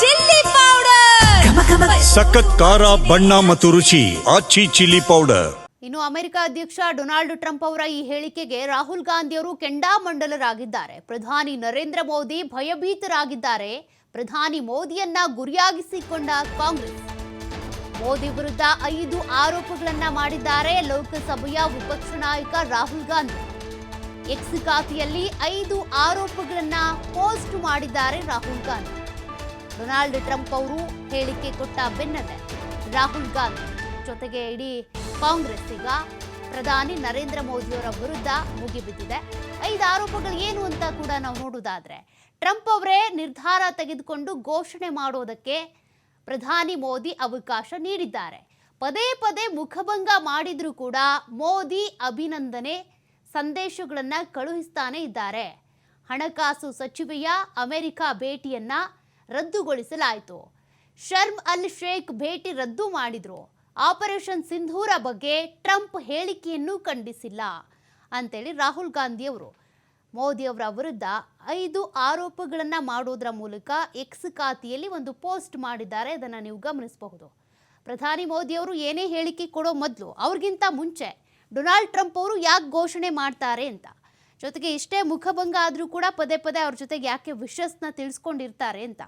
Chilli powder. ಸಖತ್ ಖಾರ ಬಣ್ಣ ಮತ್ತು ರುಚಿ ಆಚಿ ಚಿಲ್ಲಿ ಪೌಡರ್. ಇನ್ನು ಅಮೆರಿಕ ಅಧ್ಯಕ್ಷ ಡೊನಾಲ್ಡ್ ಟ್ರಂಪ್ ಅವರ ಈ ಹೇಳಿಕೆಗೆ ರಾಹುಲ್ ಗಾಂಧಿ ಅವರು ಕೆಂಡಾಮಂಡಲರಾಗಿದ್ದಾರೆ. ಪ್ರಧಾನಿ ನರೇಂದ್ರ ಮೋದಿ ಭಯಭೀತರಾಗಿದ್ದಾರೆ. ಪ್ರಧಾನಿ ಮೋದಿಯನ್ನ ಗುರಿಯಾಗಿಸಿಕೊಂಡ ಕಾಂಗ್ರೆಸ್. ಮೋದಿ ವಿರುದ್ಧ ಐದು ಆರೋಪಗಳನ್ನ ಮಾಡಿದ್ದಾರೆ ಲೋಕಸಭೆಯ ವಿಪಕ್ಷ ನಾಯಕ ರಾಹುಲ್ ಗಾಂಧಿ. ಎಕ್ಸ್ ಖಾತೆಯಲ್ಲಿ ಐದು ಆರೋಪಗಳನ್ನ ಪೋಸ್ಟ್ ಮಾಡಿದ್ದಾರೆ ರಾಹುಲ್ ಗಾಂಧಿ. ಡೊನಾಲ್ಡ್ ಟ್ರಂಪ್ ಅವರು ಹೇಳಿಕೆ ಕೊಟ್ಟ ಬೆನ್ನಲ್ಲೇ ರಾಹುಲ್ ಗಾಂಧಿ ಜೊತೆಗೆ ಇಡೀ ಕಾಂಗ್ರೆಸ್ ಈಗ ಪ್ರಧಾನಿ ನರೇಂದ್ರ ಮೋದಿಯವರ ವಿರುದ್ಧ ಮುಗಿಬಿದ್ದಿದೆ. ಐದು ಆರೋಪಗಳು ಏನು ಅಂತ ಕೂಡ ನಾವು ನೋಡುವುದಾದ್ರೆ, ಟ್ರಂಪ್ ಅವರೇ ನಿರ್ಧಾರ ತೆಗೆದುಕೊಂಡು ಘೋಷಣೆ ಮಾಡೋದಕ್ಕೆ ಪ್ರಧಾನಿ ಮೋದಿ ಅವಕಾಶ ನೀಡಿದ್ದಾರೆ. ಪದೇ ಪದೇ ಮುಖಭಂಗ ಮಾಡಿದರೂ ಕೂಡ ಮೋದಿ ಅಭಿನಂದನೆ ಸಂದೇಶಗಳನ್ನು ಕಳುಹಿಸ್ತಾನೆ ಇದ್ದಾರೆ. ಹಣಕಾಸು ಸಚಿವೆಯ ಅಮೆರಿಕ ಭೇಟಿಯನ್ನ ರದ್ದುಗೊಳಿಸಲಾಯಿತು. ಶರ್ಮ್ ಅಲ್ ಶೇಖ್ ಭೇಟಿ ರದ್ದು ಮಾಡಿದ್ರು. ಆಪರೇಷನ್ ಸಿಂಧೂರ ಬಗ್ಗೆ ಟ್ರಂಪ್ ಹೇಳಿಕೆಯನ್ನು ಖಂಡಿಸಿಲ್ಲ. ಅಂತೇಳಿ ರಾಹುಲ್ ಗಾಂಧಿಯವರು. ಮೋದಿಯವರ ವಿರುದ್ಧ ಐದು ಆರೋಪಗಳನ್ನು ಮಾಡೋದರ ಮೂಲಕ ಎಕ್ಸ್ ಖಾತೆಯಲ್ಲಿ ಒಂದು ಪೋಸ್ಟ್ ಮಾಡಿದ್ದಾರೆ. ಅದನ್ನು ನೀವು ಗಮನಿಸಬಹುದು. ಪ್ರಧಾನಿ ಮೋದಿಯವರು ಏನೇ ಹೇಳಿಕೆ ಕೊಡೋ ಮೊದಲು ಅವ್ರಿಗಿಂತ ಮುಂಚೆ ಡೊನಾಲ್ಡ್ ಟ್ರಂಪ್ ಅವರು ಯಾಕೆ ಘೋಷಣೆ ಮಾಡ್ತಾರೆ ಅಂತ. ಜೊತೆಗೆ ಇಷ್ಟೇ ಮುಖಭಂಗ ಆದರೂ ಕೂಡ ಪದೇ ಪದೇ ಅವ್ರ ಜೊತೆಗೆ ಯಾಕೆ ವಿಷಸ್ನ ತಿಳಿಸ್ಕೊಂಡಿರ್ತಾರೆ ಅಂತ.